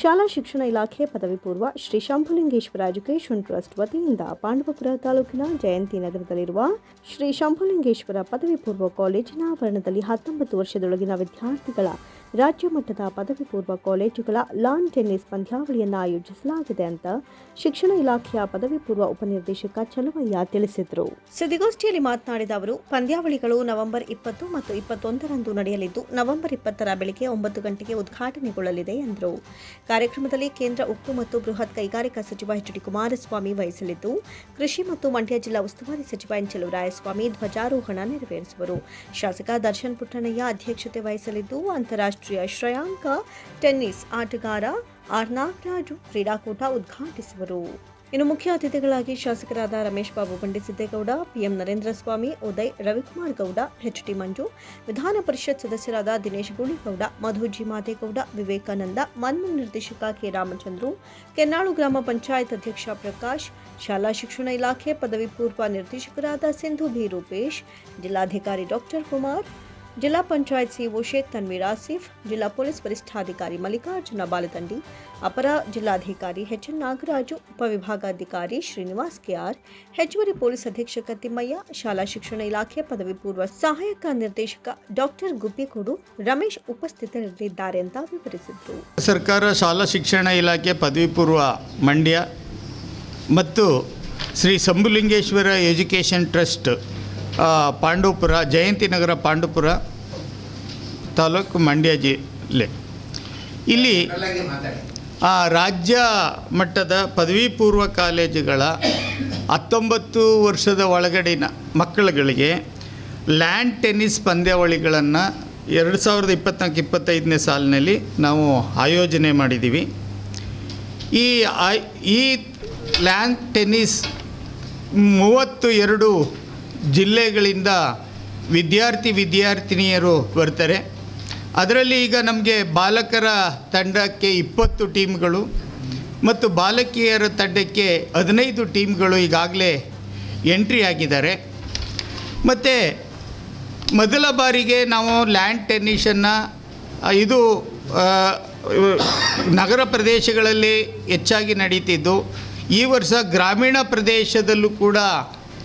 ಶಾಲಾ ಶಿಕ್ಷಣ ಇಲಾಖೆ ಪದವಿ ಪೂರ್ವ ಶ್ರೀ ಶಂಭುಲಿಂಗೇಶ್ವರ ಎಜುಕೇಷನ್ ಟ್ರಸ್ಟ್ ವತಿಯಿಂದ ಪಾಂಡವಪುರ ತಾಲೂಕಿನ ಜಯಂತಿ ನಗರದಲ್ಲಿರುವ ಶ್ರೀ ಶಂಭುಲಿಂಗೇಶ್ವರ ಪದವಿ ಪೂರ್ವ ಕಾಲೇಜಿನ ಆವರಣದಲ್ಲಿ ಹತ್ತೊಂಬತ್ತು ವರ್ಷದೊಳಗಿನ ವಿದ್ಯಾರ್ಥಿಗಳ ರಾಜ್ಯ ಮಟ್ಟದ ಪದವಿ ಪೂರ್ವ ಕಾಲೇಜುಗಳ ಲಾನ್ ಟೆನ್ನಿಸ್ ಪಂದ್ಯಾವಳಿಯನ್ನು ಆಯೋಜಿಸಲಾಗಿದೆ ಅಂತ ಶಿಕ್ಷಣ ಇಲಾಖೆಯ ಪದವಿ ಪೂರ್ವ ಉಪನಿರ್ದೇಶಕ ಚಲವಯ್ಯ ತಿಳಿಸಿದರು. ಸುದ್ದಿಗೋಷ್ಠಿಯಲ್ಲಿ ಮಾತನಾಡಿದ ಅವರು, ಪಂದ್ಯಾವಳಿಗಳು ನವೆಂಬರ್ ಇಪ್ಪತ್ತು ಮತ್ತು ಇಪ್ಪತ್ತೊಂದರಂದು ನಡೆಯಲಿದ್ದು, ನವೆಂಬರ್ ಇಪ್ಪತ್ತರ ಬೆಳಗ್ಗೆ ಒಂಬತ್ತು ಗಂಟೆಗೆ ಉದ್ಘಾಟನೆಗೊಳ್ಳಲಿದೆ ಎಂದರು. ಕಾರ್ಯಕ್ರಮದಲ್ಲಿ ಕೇಂದ್ರ ಉಕ್ಕು ಮತ್ತು ಬೃಹತ್ ಕೈಗಾರಿಕಾ ಸಚಿವ ಎಚ್ ಡಿ ಕುಮಾರಸ್ವಾಮಿ ವಹಿಸಲಿದ್ದು, ಕೃಷಿ ಮತ್ತು ಮಂಡ್ಯ ಜಿಲ್ಲಾ ಉಸ್ತುವಾರಿ ಸಚಿವ ಎನ್ ರಾಯಸ್ವಾಮಿ ಧ್ವಜಾರೋಹಣ ನೆರವೇರಿಸುವರು. ಶಾಸಕ ದರ್ಶನ್ ಪುಟ್ಟಣಯ್ಯ ಅಧ್ಯಕ್ಷತೆ ವಹಿಸಲಿದ್ದು, ಅಂತಾರಾಷ್ಟ್ರೀಯ ಶ್ರೇಯಾಂಕ, ಟೆನ್ನಿಸ್ ಆಟಗಾರ ಆರ್ ನಾಗರಾಜು ಕ್ರೀಡಾಕೂಟ ಉದ್ಘಾಟಿಸುವರು. ಇನ್ನು ಮುಖ್ಯ ಅತಿಥಿಗಳಾಗಿ ಶಾಸಕರಾದ Ramesh Babu Bandisiddegowda, PM Narendra Swamy, Uday Ravikumar Gowda, H T Manju, Vidhana Parishat ಸದಸ್ಯರಾದ ದಿನೇಶ್ ಗುಳಿಗೌಡ, ಮಧುಜಿ ಮಾದೇಗೌಡ, ವಿವೇಕಾನಂದ, ಮನ್ಮನ್ ನಿರ್ದೇಶಕ ಕೆ ರಾಮಚಂದ್ರು, ಕೆನ್ನಾಳು ಗ್ರಾಮ ಪಂಚಾಯತ್ ಅಧ್ಯಕ್ಷ ಪ್ರಕಾಶ್, ಶಾಲಾ ಶಿಕ್ಷಣ ಇಲಾಖೆ ಪದವಿ ಪೂರ್ವ ನಿರ್ದೇಶಕರಾದ ಸಿಂಧು ಬಿ ರೂಪೇಶ್, ಜಿಲ್ಲಾಧಿಕಾರಿ ಡಾಕ್ಟರ್ ಕುಮಾರ್ ಜಿಲ್ಲಾ ಪಂಚಾಯತ್ ಸಿಇಒ ಶೇಖ್ ತನ್ವೀರ್ ಆಸಿಫ್, ಜಿಲ್ಲಾ ಪೊಲೀಸ್ ವರಿಷ್ಠಾಧಿಕಾರಿ ಮಲ್ಲಿಕಾರ್ಜುನ ಬಾಲದಂಡಿ, ಅಪರ ಜಿಲ್ಲಾಧಿಕಾರಿ ಎಚ್ಎನ್ ನಾಗರಾಜು, ಉಪವಿಭಾಗಾಧಿಕಾರಿ ಶ್ರೀನಿವಾಸ್ ಕೆಆರ್, ಹೆಚ್ಚುವರಿ ಪೊಲೀಸ್ ಅಧೀಕ್ಷಕ ತಿಮ್ಮಯ್ಯ, ಶಾಲಾ ಶಿಕ್ಷಣ ಇಲಾಖೆ ಪದವಿ ಪೂರ್ವ ಸಹಾಯಕ ನಿರ್ದೇಶಕ ಡಾಕ್ಟರ್ ಗುಬ್ಬಿಕೋಡು ರಮೇಶ್ ಉಪಸ್ಥಿತರಿರಲಿದ್ದಾರೆ ಅಂತ ವಿವರಿಸಿದರು. ಸರ್ಕಾರ ಶಾಲಾ ಶಿಕ್ಷಣ ಇಲಾಖೆ ಪದವಿ ಪೂರ್ವ ಮಂಡ್ಯ ಮತ್ತು ಶ್ರೀ ಸಂಬುಲಿಂಗೇಶ್ವರ ಎಜುಕೇಷನ್ ಟ್ರಸ್ಟ್ ಪಾಂಡುಪುರ ಪಾಂಡವಪುರ ಜಯಂತಿನಗರ ಪಾಂಡವಪುರ ತಾಲೂಕು ಮಂಡ್ಯ ಜಿಲ್ಲೆ. ಇಲ್ಲಿ ಆ, ರಾಜ್ಯ ಮಟ್ಟದ ಪದವಿ ಪೂರ್ವ ಕಾಲೇಜುಗಳ ಹತ್ತೊಂಬತ್ತು ವರ್ಷದ ಒಳಗಡಿನ ಮಕ್ಕಳುಗಳಿಗೆ ಲ್ಯಾಂಡ್ ಟೆನ್ನಿಸ್ ಪಂದ್ಯಾವಳಿಗಳನ್ನು ಎರಡು ಸಾವಿರದ ಇಪ್ಪತ್ನಾಲ್ಕು ಇಪ್ಪತ್ತೈದನೇ ಸಾಲಿನಲ್ಲಿ ನಾವು ಆಯೋಜನೆ ಮಾಡಿದ್ದೀವಿ. ಈ ಈ ಲ್ಯಾಂಡ್ ಟೆನ್ನಿಸ್ ಮೂವತ್ತು ಎರಡು ಜಿಲ್ಲೆಗಳಿಂದ ವಿದ್ಯಾರ್ಥಿ ವಿದ್ಯಾರ್ಥಿನಿಯರು ಬರ್ತಾರೆ. ಅದರಲ್ಲಿ ಈಗ ನಮಗೆ ಬಾಲಕರ ತಂಡಕ್ಕೆ ಇಪ್ಪತ್ತು ಟೀಮ್ಗಳು ಮತ್ತು ಬಾಲಕಿಯರ ತಂಡಕ್ಕೆ ಹದಿನೈದು ಟೀಮ್ಗಳು ಈಗಾಗಲೇ ಎಂಟ್ರಿ ಆಗಿದ್ದಾರೆ. ಮತ್ತು ಮೊದಲ ಬಾರಿಗೆ ನಾವು ಲ್ಯಾಂಡ್ ಟೆನ್ನಿಷನ್ನು ಇದು ನಗರ ಪ್ರದೇಶಗಳಲ್ಲಿ ಹೆಚ್ಚಾಗಿ ನಡೀತಿದ್ದು. ಈ ವರ್ಷ ಗ್ರಾಮೀಣ ಪ್ರದೇಶದಲ್ಲೂ ಕೂಡ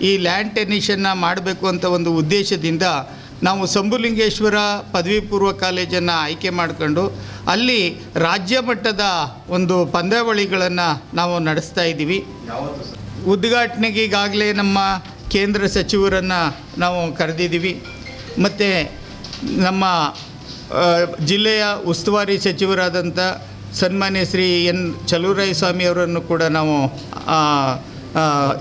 ಈ ಲ್ಯಾಂಡ್ ಟೆನ್ನಿಷನ್ನು ಮಾಡಬೇಕು ಅಂತ ಒಂದು ಉದ್ದೇಶದಿಂದ ನಾವು ಸಂಭುಲಿಂಗೇಶ್ವರ ಪದವಿ ಪೂರ್ವ ಕಾಲೇಜನ್ನು ಆಯ್ಕೆ ಮಾಡಿಕೊಂಡು ಅಲ್ಲಿ ರಾಜ್ಯ ಮಟ್ಟದ ಒಂದು ಪಂದ್ಯಾವಳಿಗಳನ್ನು ನಾವು ನಡೆಸ್ತಾ ಇದ್ದೀವಿ. ಉದ್ಘಾಟನೆಗೆ ಈಗಾಗಲೇ ನಮ್ಮ ಕೇಂದ್ರ ಸಚಿವರನ್ನು ನಾವು ಕರೆದಿದ್ದೀವಿ. ಮತ್ತು ನಮ್ಮ ಜಿಲ್ಲೆಯ ಉಸ್ತುವಾರಿ ಸಚಿವರಾದಂಥ ಸನ್ಮಾನ್ಯ ಶ್ರೀ ಎನ್ ಚಲುರಾಯ ಸ್ವಾಮಿ ಅವರನ್ನು ಕೂಡ ನಾವು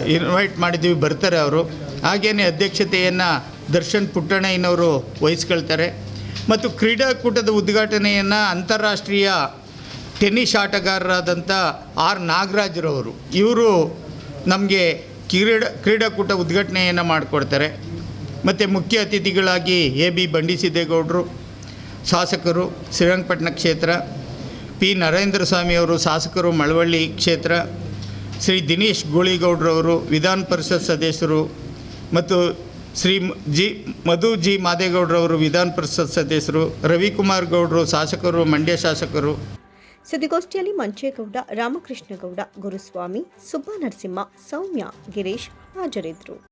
ಇನ್ವೈಟ್ ಮಾಡಿದ್ದೀವಿ ಬರ್ತಾರೆ ಅವರು. ಹಾಗೆಯೇ ಅಧ್ಯಕ್ಷತೆಯನ್ನು ದರ್ಶನ್ ಪುಟ್ಟಣ್ಣಯ್ಯನವರು ವಹಿಸ್ಕೊಳ್ತಾರೆ. ಮತ್ತು ಕ್ರೀಡಾಕೂಟದ ಉದ್ಘಾಟನೆಯನ್ನು ಅಂತಾರಾಷ್ಟ್ರೀಯ ಟೆನ್ನಿಸ್ ಆಟಗಾರರಾದಂಥ ಆರ್ ನಾಗರಾಜ್ರವರು, ಇವರು ನಮಗೆ ಕ್ರೀಡ ಕ್ರೀಡಾಕೂಟ ಉದ್ಘಾಟನೆಯನ್ನು ಮಾಡಿಕೊಡ್ತಾರೆ. ಮತ್ತು ಮುಖ್ಯ ಅತಿಥಿಗಳಾಗಿ ಎ ಬಿ ಬಂಡಿಸಿದ್ದೇಗೌಡರು, ಶಾಸಕರು ಶ್ರೀರಂಗಪಟ್ಟಣ ಕ್ಷೇತ್ರ, ಪಿ ನರೇಂದ್ರ ಸ್ವಾಮಿ ಅವರು ಶಾಸಕರು ಮಳವಳ್ಳಿ ಕ್ಷೇತ್ರ, ಶ್ರೀ ದಿನೇಶ್ ಗೋಳಿಗೌಡ್ರವರು ವಿಧಾನ ಪರಿಷತ್ ಸದಸ್ಯರು, ಮತ್ತು ಶ್ರೀ ಜಿ ಮಧು ಜಿ ಮಾದೇಗೌಡರವರು ವಿಧಾನ ಪರಿಷತ್ ಸದಸ್ಯರು, ರವಿಕುಮಾರ್ ಗೌಡರು ಶಾಸಕರು, ಮಂಡ್ಯ ಶಾಸಕರು. ಸುದ್ದಿಗೋಷ್ಠಿಯಲ್ಲಿ ಮಂಚೇಗೌಡ, ರಾಮಕೃಷ್ಣಗೌಡ, ಗುರುಸ್ವಾಮಿ, ಸುಬ್ಬ ನರಸಿಂಹ, ಸೌಮ್ಯ, ಗಿರೀಶ್ ಹಾಜರಿದ್ದರು.